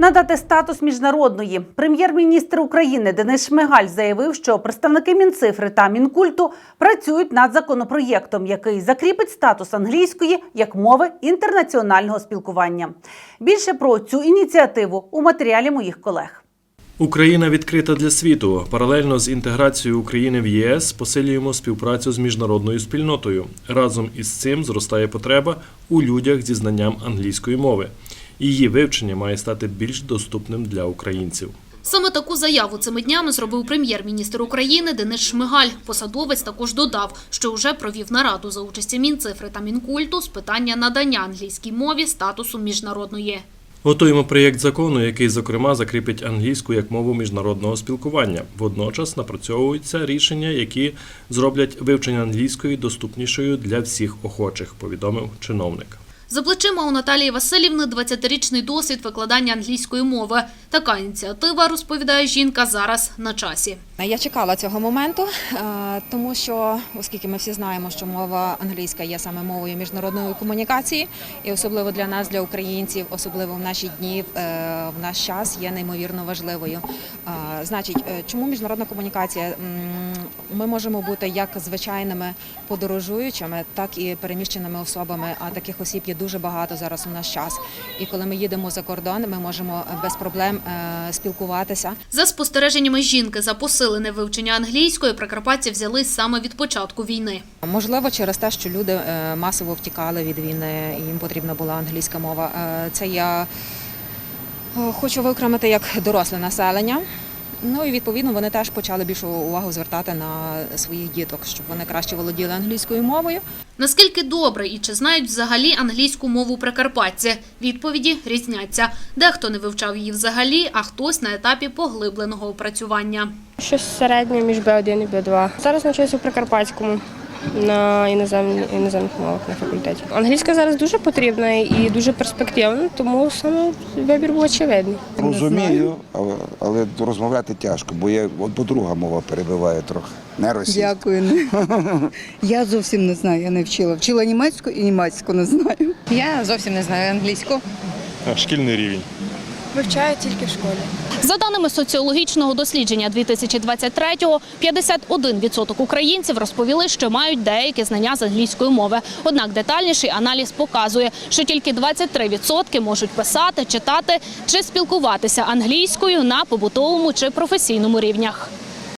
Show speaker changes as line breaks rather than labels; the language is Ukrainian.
Надати статус міжнародної прем'єр-міністр України Денис Шмигаль заявив, що представники Мінцифри та Мінкульту працюють над законопроєктом, який закріпить статус англійської як мови інтернаціонального спілкування. Більше про цю ініціативу у матеріалі моїх колег.
Україна відкрита для світу. Паралельно з інтеграцією України в ЄС посилюємо співпрацю з міжнародною спільнотою. Разом із цим зростає потреба у людях зі знанням англійської мови. Її вивчення має стати більш доступним для українців.
Саме таку заяву цими днями зробив прем'єр-міністр України Денис Шмигаль. Посадовець також додав, що вже провів нараду за участі Мінцифри та Мінкульту з питання надання англійській мові статусу міжнародної.
Готуємо проєкт закону, який, зокрема, закріпить англійську як мову міжнародного спілкування. Водночас напрацьовуються рішення, які зроблять вивчення англійської доступнішою для всіх охочих, повідомив чиновник.
За плечима у Наталії Васильівни 20-річний досвід викладання англійської мови. Така ініціатива, розповідає жінка, зараз на часі.
Я чекала цього моменту, е, тому що, оскільки ми всі знаємо, що мова англійська є саме мовою міжнародної комунікації, і особливо для нас, для українців, особливо в наші дні, е, в наш час є неймовірно важливою. Е, Значить, чому міжнародна комунікація? Ми можемо бути як звичайними подорожуючими, так і переміщеними особами. А таких осіб є дуже багато зараз у наш час. І коли ми їдемо за кордон, ми можемо без проблем е, спілкуватися.
За спостереженнями жінки за посилене вивчення англійської прикарпатці взялись саме від початку війни.
Можливо, через те, що люди е, масово втікали від війни, їм потрібна була англійська мова. Е, Це я е, хочу виокремити як доросле населення. Ну і відповідно вони теж почали більшу увагу звертати на своїх діток, щоб вони краще володіли англійською мовою.
Наскільки добре і чи знають взагалі англійську мову прикарпатці? Відповіді різняться. Дехто не вивчав її взагалі, а хтось на етапі поглибленого опрацювання.
Щось середнє між Б1 і Б2. Зараз навчаюся у Прикарпатському на іноземні, іноземних мовах на факультеті. Англійська зараз дуже потрібна і дуже перспективна, тому саме вибір був очевидний.
Розумію, але, але розмовляти тяжко, бо я от бо друга мова перебиває трохи. Не російська.
Дякую. Я зовсім не знаю, я не вчила. Вчила німецьку і німецьку не знаю.
Я зовсім не знаю англійську.
шкільний рівень.
Вивчаю тільки в школі.
За даними соціологічного дослідження 2023-го, 51% українців розповіли, що мають деякі знання з англійської мови. Однак детальніший аналіз показує, що тільки 23% можуть писати, читати чи спілкуватися англійською на побутовому чи професійному рівнях.